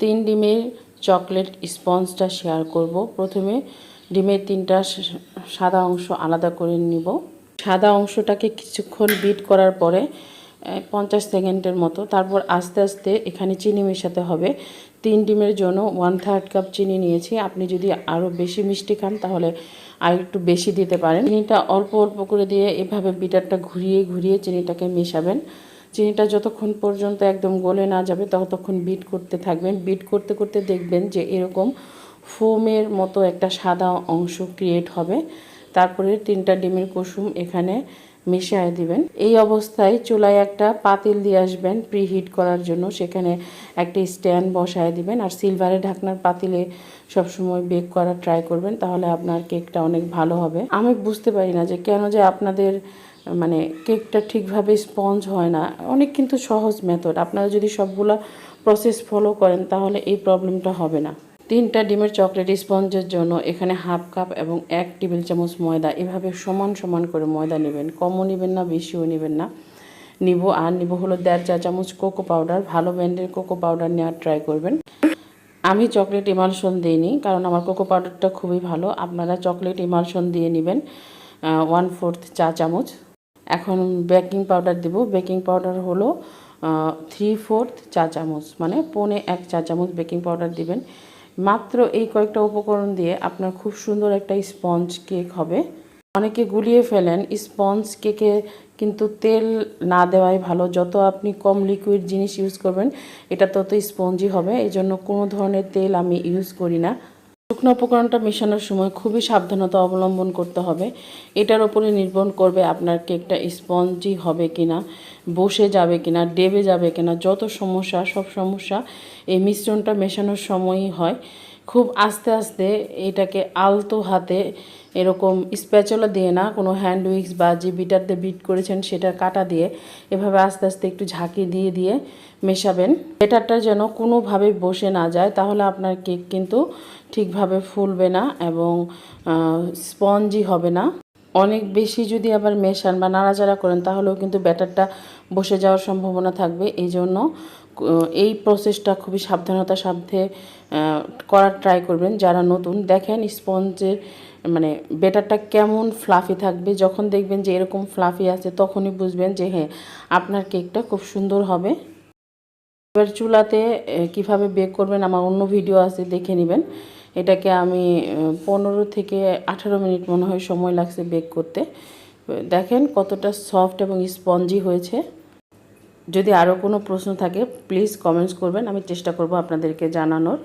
তিন ডিমের chocolate স্পঞ্জটা share করব। প্রথমে ডিমের তিনটা সাদা অংশ আলাদা করে নিব। সাদা অংশটাকে কিছুক্ষণ বিট করার পরে পঞ্চাশ সেকেন্ডের মতো। তারপর আস্তে আস্তে এখানে চিনি মেশাতে হবে। তিন ডিমের জন্য ওয়ান থার্ড কাপ চিনি নিয়েছি। আপনি যদি আরও বেশি মিষ্টি খান, তাহলে আর একটু বেশি দিতে পারেন। চিনিটা অল্প অল্প করে দিয়ে এভাবে বিটারটা ঘুরিয়ে ঘুরিয়ে চিনিটাকে মেশাবেন। চিনিটা যতক্ষণ পর্যন্ত একদম গলে না যাবে, ততক্ষণ বিট করতে থাকবেন। বিট করতে করতে দেখবেন যে এরকম ফোমের মতো একটা সাদা অংশ ক্রিয়েট হবে। তারপরে তিনটা ডিমের কুসুম এখানে মিশিয়ে দিবেন। এই অবস্থায় চুলায় একটা পাতিল দিয়ে আসবেন প্রিহিট করার জন্য। সেখানে একটা স্ট্যান্ড বসায় দিবেন আর সিলভারের ঢাকনার পাতিলে সবসময় বেক করার ট্রাই করবেন, তাহলে আপনার কেকটা অনেক ভালো হবে। আমি বুঝতে পারি না যে কেন যে আপনাদের মানে কেকটা ঠিকভাবে স্পঞ্জ হয় না। অনেক কিন্তু সহজ মেথড আপনারা যদি সবগুলা প্রসেস ফলো করেন, তাহলে এই প্রবলেমটা হবে না। তিনটা ডিমের চকলেট স্পঞ্জের জন্য এখানে হাফ কাপ এবং এক টেবিল চামচ ময়দা, এভাবে সমান সমান করে ময়দা নেবেন। কমও নেবেন না, বেশিও নেবেন না। নিব আর নিব হলো দেড় চা চামচ কোকো পাউডার ভালো ব্র্যান্ডের কোকো পাউডার নেওয়ার ট্রাই করবেন। আমি চকলেট ইমালশন দিইনি, কারণ আমার কোকো পাউডারটা খুবই ভালো। আপনারা চকলেট ইমালশন দিয়ে নেবেন ওয়ান ফোর্থ চা চামচ। এখন বেকিং পাউডার দেব। বেকিং পাউডার হলো থ্রি ফোর্থ চা চামচ মানে পৌনে এক চা চামচ বেকিং পাউডার দিবেন। মাত্র এই কয়েকটা উপকরণ দিয়ে আপনার খুব সুন্দর একটা স্পঞ্জ কেক হবে। অনেকে গুলিয়ে ফেলেন স্পঞ্জ কেকে কিন্তু তেল না দেওয়াই ভালো। যত আপনি কম লিকুইড জিনিস ইউজ করবেন, এটা তত স্পঞ্জি হবে। এই জন্য কোনো ধরনের তেল আমি ইউজ করি না। শুকনো উপকরণটা মেশানোর সময় খুবই সাবধানতা অবলম্বন করতে হবে। এটার ওপরে নির্ভর করবে আপনার কেকটা স্পঞ্জি হবে কিনা, বসে যাবে কিনা, ডেবে যাবে কিনা, যত সমস্যা, সব সমস্যা এই মিশ্রণটা মেশানোর সময়ই হয়। খুব আস্তে আস্তে এটাকে আলতো হাতে এরকম স্প্যাচলা দিয়ে না, কোনো হ্যান্ড উইক্স বা যে বিটার দিয়ে বিট করেছেন সেটা কাটা দিয়ে এভাবে আস্তে আস্তে একটু ঝাঁকি দিয়ে দিয়ে মেশাবেন। বেটারটা যেন কোনোভাবে বসে না যায়, তাহলে আপনার কেক কিন্তু ঠিকভাবে ফুলবে না এবং স্পঞ্জি হবে না। অনেক বেশি যদি আবার মেশান বা নাড়াচাড়া করেন, তাহলেও কিন্তু ব্যাটারটা বসে যাওয়ার সম্ভাবনা থাকবে। এই জন্য এই প্রসেসটা খুবই সাবধানতার সাথে করার ট্রাই করবেন। যারা নতুন, দেখেন স্পঞ্জের মানে বেটারটা কেমন ফ্লাফি থাকবে। যখন দেখবেন যে এরকম ফ্লাফি আছে, তখনই বুঝবেন যে হ্যাঁ আপনার কেকটা খুব সুন্দর হবে। এবার চুলাতে কীভাবে বেক করবেন, আমার অন্য ভিডিও আছে, দেখে নেবেন। এটাকে আমি পনেরো থেকে আঠারো মিনিট মনে হয় সময় লাগছে বেক করতে। দেখেন কতটা সফট এবং স্পঞ্জি হয়েছে। যদি আরও কোনো প্রশ্ন থাকে প্লিজ কমেন্টস করবেন, আমি চেষ্টা করব আপনাদেরকে জানানোর।